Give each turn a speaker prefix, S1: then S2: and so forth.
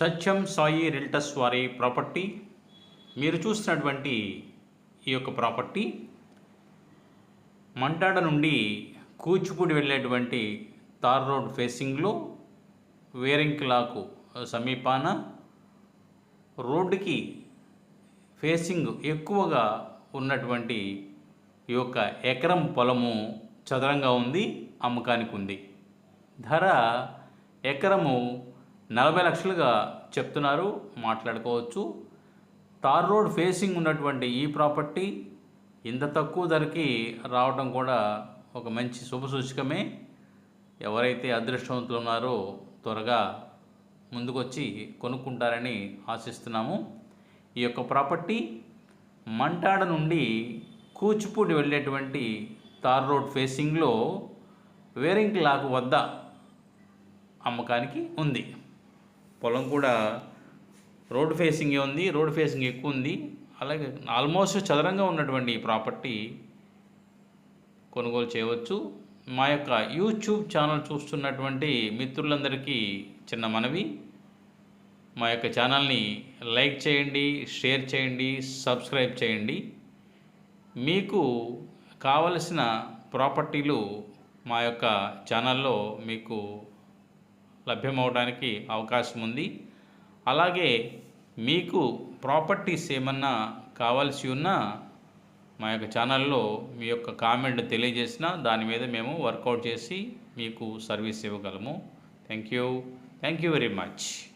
S1: సత్యం సాయి రిల్టస్ వారి ప్రాపర్టీ. మీరు చూసినటువంటి ఈ యొక్క ప్రాపర్టీ మంటాడ నుండి కూచిపూడి వెళ్ళేటువంటి తార్ రోడ్ ఫేసింగ్లో వేరింకిలాకు సమీపాన రోడ్డుకి ఫేసింగ్ ఎక్కువగా ఉన్నటువంటి ఈ యొక్క ఎకరం పొలము చదరంగా ఉంది అమ్మకానికి ఉంది. ధర ఎకరము నలభై లక్షలుగా చెప్తున్నారు మాట్లాడుకోవచ్చు. తార్ రోడ్ ఫేసింగ్ ఉన్నటువంటి ఈ ప్రాపర్టీ ఇంత తక్కువ ధరకి రావడం కూడా ఒక మంచి శుభసూచకమే ఎవరైతే అదృష్టవంతులు ఉన్నారో త్వరగా ముందుకొచ్చి కొనుక్కుంటారని ఆశిస్తున్నాము. ఈ యొక్క ప్రాపర్టీ మంటాడ నుండి కూచిపూడి వెళ్ళేటువంటి తార్ రోడ్ ఫేసింగ్లో వేరింగ్ లాక్ వద్ద అమ్మకానికి ఉంది. పొలం కూడా రోడ్ ఫేసింగ్ ఉంది రోడ్ ఫేసింగ్ ఎక్కువ ఉంది. అలాగే ఆల్మోస్ట్ చదరంగా ఉన్నటువంటి ఈ ప్రాపర్టీ కొనుగోలు చేయవచ్చు. మా యొక్క యూట్యూబ్ ఛానల్ చూస్తున్నటువంటి మిత్రులందరికీ చిన్న మనవి. మా యొక్క ఛానల్ని లైక్ చేయండి షేర్ చేయండి సబ్స్క్రైబ్ చేయండి. మీకు కావలసిన ప్రాపర్టీలు మా యొక్క ఛానల్లో మీకు లభ్యమవడానికి అవకాశం ఉంది అలాగే మీకు ప్రాపర్టీస్ ఏమన్నా కావాల్సి ఉన్నా మా యొక్క ఛానల్లో మీ యొక్క కామెంట్ తెలియజేసిన దాని మీద మేము వర్కౌట్ చేసి మీకు సర్వీస్ ఇవ్వగలము. Thank you. Thank you very much.